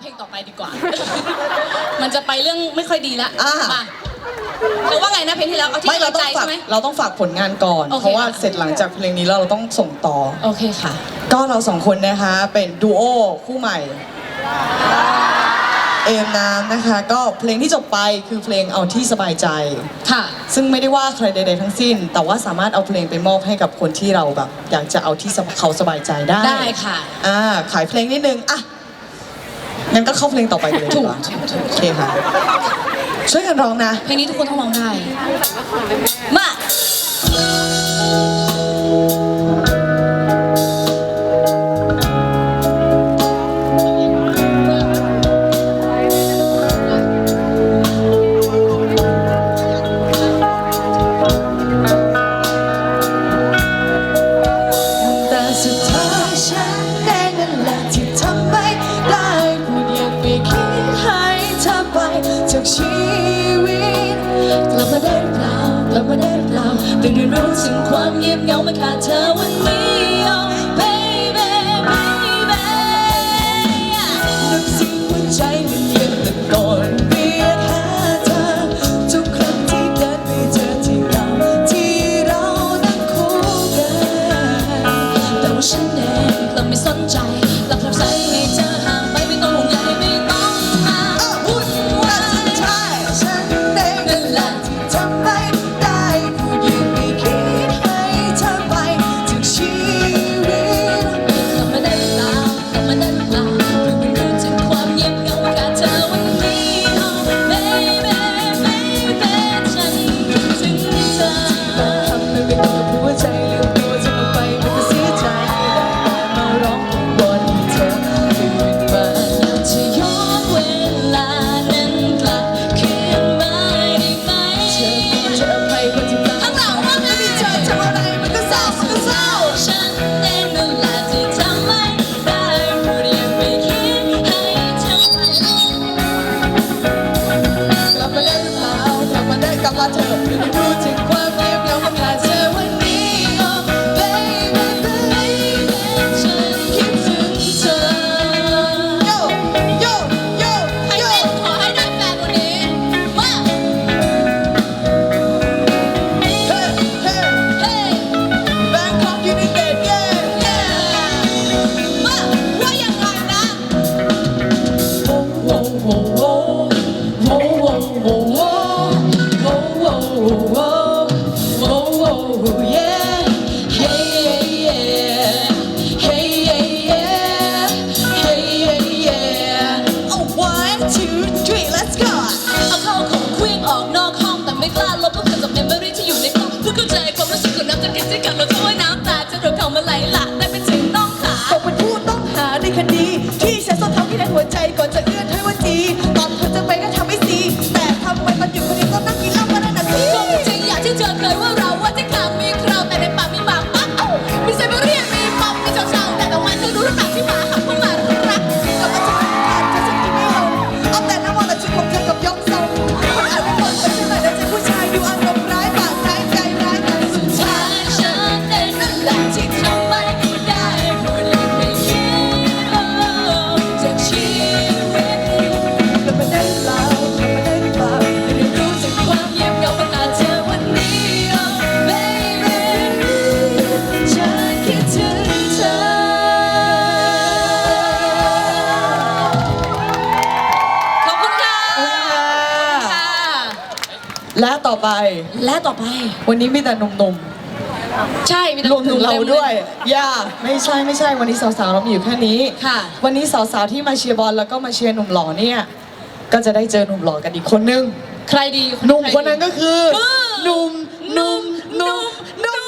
เพลงต่อไปดีกว่า มันจะไปเรื่องไม่ค่อยดีละอะ มาเธอว่าไงนะเพลงที่แล้วเอาที่ไม่เราต้ใจใช่ไหม เราต้องฝากผลงานก่อนเพราะว่าเสร็จหลังจากเพลงนี้แล้วเราต้องส่งต่อ โอเคค่ะ ก็เราสองคนนะคะเป็นดูโอคู่ใหม่ เอมน้ำนะคะ ก็เพลงที่จบไปคือเพลงเอาที่สบายใจ ค่ะ ซึ่งไม่ได้ว่าใครใดๆทั้งสิ้น แต่ว่าสามารถเอาเพลงไปมอบให้กับคนที่เราแบบ อยากจะเอาที่เขาสบายใจได้ได้ค่ะ อ่าขายเพลงนิดนึงอะั้นก็เข้าเพลงต่อไปเลยถูก โอเคค่ะ ช่วยกันร้องนะ เพลงนี้ทุกคนต้องร้องได้ มา แลับมาได้หรเปล่าเป็นเรียนรู้ถึงความเงียบเหงามาขาดเธอวันนี้ Do it in quiet, play a gamble, 们来了。 และต่อไป และต่อไป วันนี้มีแต่หนุ่มใช่มีแต่ๆรวมถึงเราด้วย อย่า ไม่ใช่ไม่ใช่ วันนี้สาวๆเรามีอยู่แค่นี้ ค่ะ วันนี้สาวๆที่มาเชียร์บอลแล้วก็มาเชียร์หนุ่มหล่อเนี่ย ก็จะได้เจอหนุ่มหล่อกันอีกคนนึง ใครดีหนุ่มคนนั้นก็คือ หนุ่มหนุ่มหนุ่มหนุ่ม